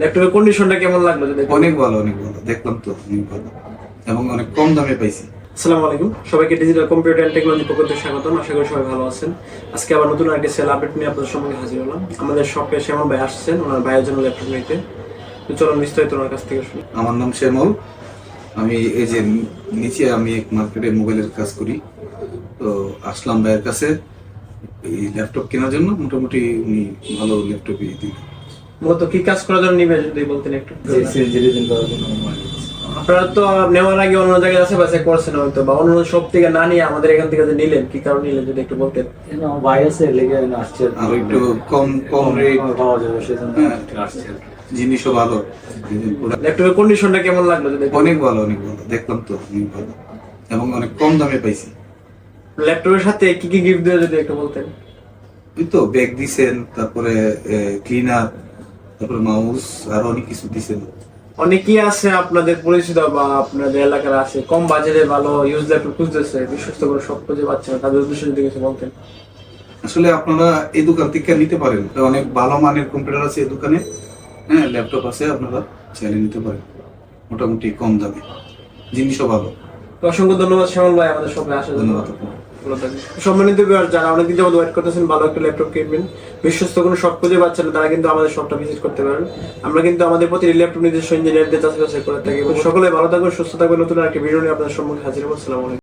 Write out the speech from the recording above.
ল্যাপটপের কন্ডিশনটা কেমন লাগল যদি অনেক ভালো অনেক ভালো। দেখলাম তো অনেক ভালো। এবং অনেক কম দামে পাইছি। আসসালামু আলাইকুম। সবাইকে ডিজিটাল কম্পিউটার অ্যান্ড টেকনোলজি পক্ষ থেকে স্বাগতম। আশা করি সবাই ভালো আছেন। আজকে আবার নতুন একটি সেল আপডেট নিয়ে আপনাদের সম্মুখে হাজির হলাম। আমাদের শপে শ্যামল ভাই আসছেন। ওনার ভাইয়ের জন্য ল্যাপটপ নিতে। তো চলুন বিস্তারিত ওনার কাছ থেকে শুনি। আমার নাম শ্যামল। আমি এই যে নিচে আমি এক মার্কেটে মোবাইলের কাজ করি। তো আসলাম ভাইয়ের কাছে এই ল্যাপটপ কেনার জন্য। মোটামুটি উনি ভালো ল্যাপটপই দিন মূলত কি কাজ করার জন্য নিবে যদি বলতেন একটু? আপনারা তো নেওয়ার আগে অন্য জায়গায় আছে বাসে করছেন হয়তো বা অন্য সব থেকে না নিয়ে আমাদের এখান থেকে যে নিলেন কি কারণ নিলেন যদি একটু বলতেন? আমার ভাই আছে লেগে আসছে। একটু কম কম রেট পাওয়া যাবে সেজন্য হ্যাঁ। আসছে জিনিসও ভালো। ল্যাপটপের কন্ডিশনটা কেমন লাগল যদি অনেক ভালো অনেক ভালো। দেখলাম তো অনেক ভালো। এবং অনেক কম দামে পাইছি। ল্যাপটপের সাথে কি কি গিফট দিয়ে যদি একটু বলতেন? ওই তো ব্যাগ দিছেন তারপরে ক্লিনার তারপরে মাউস আর অনেক কিছু দিছেন অনেকেই আছে আপনাদের পরিচিত বা আপনাদের এলাকার আছে। কম বাজেটে ভালো ইউজ ল্যাপটপ খুঁজতেছে বিশ্বস্ত করে সব খুঁজে পাচ্ছে না তাদের উদ্দেশ্যে যদি কিছু বলতেন। আসলে আপনারা এই দোকান থেকে নিতে পারেন। অনেক ভালো মানের কম্পিউটার আছে এই দোকানে। হ্যাঁ ল্যাপটপ আছে আপনারা চাইলে নিতে পারেন। মোটামুটি কম দামে। জিনিসও ভালো। তো অসংখ্য ধন্যবাদ শ্যামল ভাই আমাদের সবাই আসার জন্য ধন্যবাদ। সম্মানিত যারা অনেকদিন যাবত ওয়েট করতেছেন, ভালো একটা ল্যাপটপ কিনবেন। বিশ্বস্ত কোনো শপ খুঁজে পাচ্ছেন তারা কিন্তু আমাদের শপটা ভিজিট করতে পারেন আমরা কিন্তু আমাদের প্রতি ল্যাপটপ নিজস্ব ইঞ্জিনিয়ারদের চাষে করে থাকি। সকলে ভালো থাকবেন সুস্থ থাকবেন নতুন একটা ভিডিও নিয়ে আপনাদের সম্মুখে হাজির হব। আসসালামু আলাইকুম।